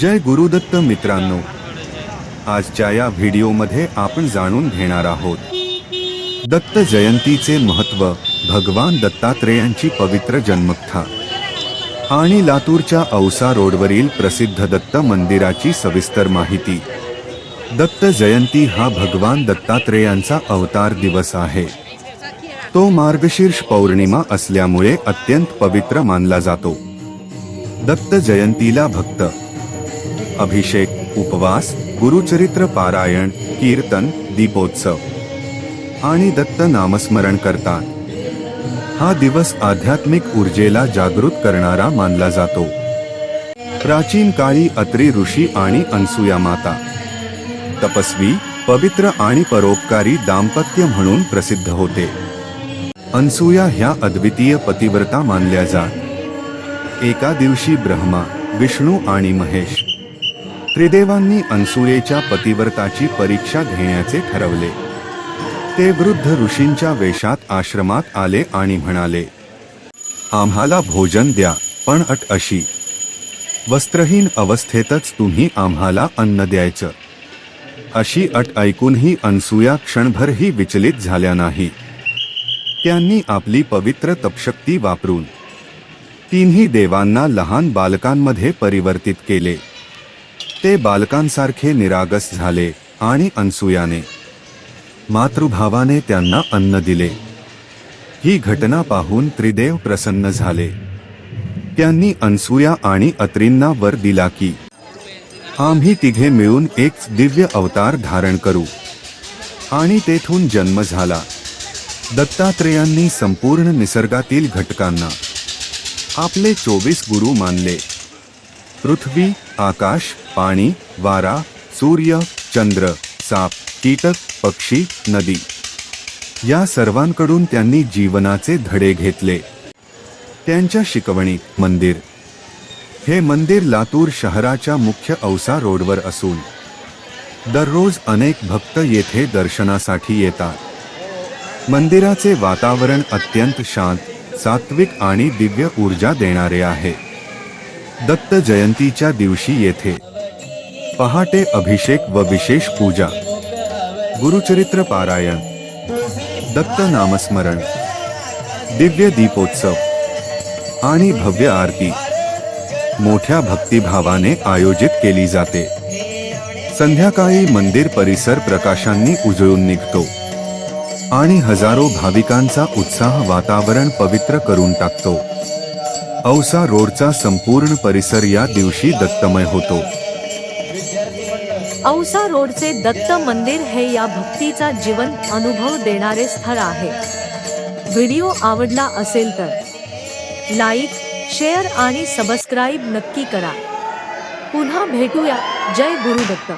जय गुरुदत्त मित्रांनो आजच्या या व्हिडिओमध्ये आपण जाणून घेणार आहोत. दत्त जयंतीचे महत्त्व भगवान दत्तात्रेयांची पवित्र जन्मकथा. आणि लातूरच्या औसा रोडवरील प्रसिद्ध दत्त मंदिराची सविस्तर माहिती. दत्त जयंती हा भगवान दत्तात्रेयांचा अवतार दिवस आहे. तो मार्गशीर्ष पौर्णिमा असल्यामुळे अत्यंत पवित्र मानला जातो. दत्त जयंतीला भक्त अभिषेक उपवास गुरुचरित्र पारायण कीर्तन दीपोत्सव आणि दत्त नामस्मरण करतात. हा दिवस आध्यात्मिक ऊर्जेला जागृत करणारा मानला जातो. प्राचीन काळी अत्री ऋषी आणि अनसुया माता. तपस्वी पवित्र आणि परोपकारी दाम्पत्य म्हणून प्रसिद्ध होते. अनसुया ह्या अद्वितीय पतिव्रता मानल्या जात. एका दिवशी ब्रह्मा विष्णू आणि महेश त्रिदेवांनी अनसुयेच्या पतिव्रताची परीक्षा घेण्याचे ठरवले. ते वृद्ध ऋषींच्या वेशात आश्रमात आले आणि म्हणाले आम्हाला भोजन द्या पण अट अशी. वस्त्रहीन अवस्थेतच तुम्ही आम्हाला अन्न द्यायचं. अशी अट ऐकूनही अनसुया क्षणभरही विचलित झाल्या नाही. त्यांनी आपली पवित्र तपशक्ती वापरून तिन्ही देवांना लहान बालकांमध्ये परिवर्तित केले. ते बालकांसारखे निरागस झाले आणि अनसुयाने मातृभावाने त्यांना अन्न दिले. ही घटना पाहून त्रिदेव प्रसन्न झाले. त्यांनी अनसुया आणि अत्रींना वर दिला की आम्ही तिघे मिळून एक दिव्य अवतार धारण करू. आणि तेथून जन्म झाला. दत्तात्रेयांनी संपूर्ण निसर्गातील घटकांना आपले चोवीस गुरु मानले. पृथ्वी आकाश पाणी वारा सूर्य चंद्र साप कीटक पक्षी नदी. या सर्वांकडून त्यांनी जीवनाचे धडे घेतले. त्यांच्या शिकवणीत मंदिर. हे मंदिर लातूर शहराच्या मुख्य औसा रोडवर असून दररोज अनेक भक्त येथे दर्शनासाठी येतात. मंदिराचे वातावरण अत्यंत शांत सात्विक आणि दिव्य ऊर्जा देणारे आहे. दत्त जयंतीच्या दिवशी येथे. पहाटे अभिषेक व विशेष पूजा. गुरुचरित्र पारायण. दत्त नामस्मरण. दिव्य दीपोत्सव. आणि भव्य आरती. मोठ्या भक्तिभावाने आयोजित केली जाते. संध्याकाळी मंदिर परिसर प्रकाशांनी उजळून निघतो. आणि हजारो भाविकांचा उत्साह वातावरण पवित्र करून टाकतो. औसा रोडचा संपूर्ण परिसर या दिवशी दत्तमय होतो. औसा रोडचे दत्त मंदिर हे या भक्तीचा जीवन अनुभव देणारे स्थळ आहे. व्हिडिओ आवडला असेल तर लाईक शेअर आणि सबस्क्राईब नक्की करा. पुन्हा भेटूया. जय गुरुदत्त.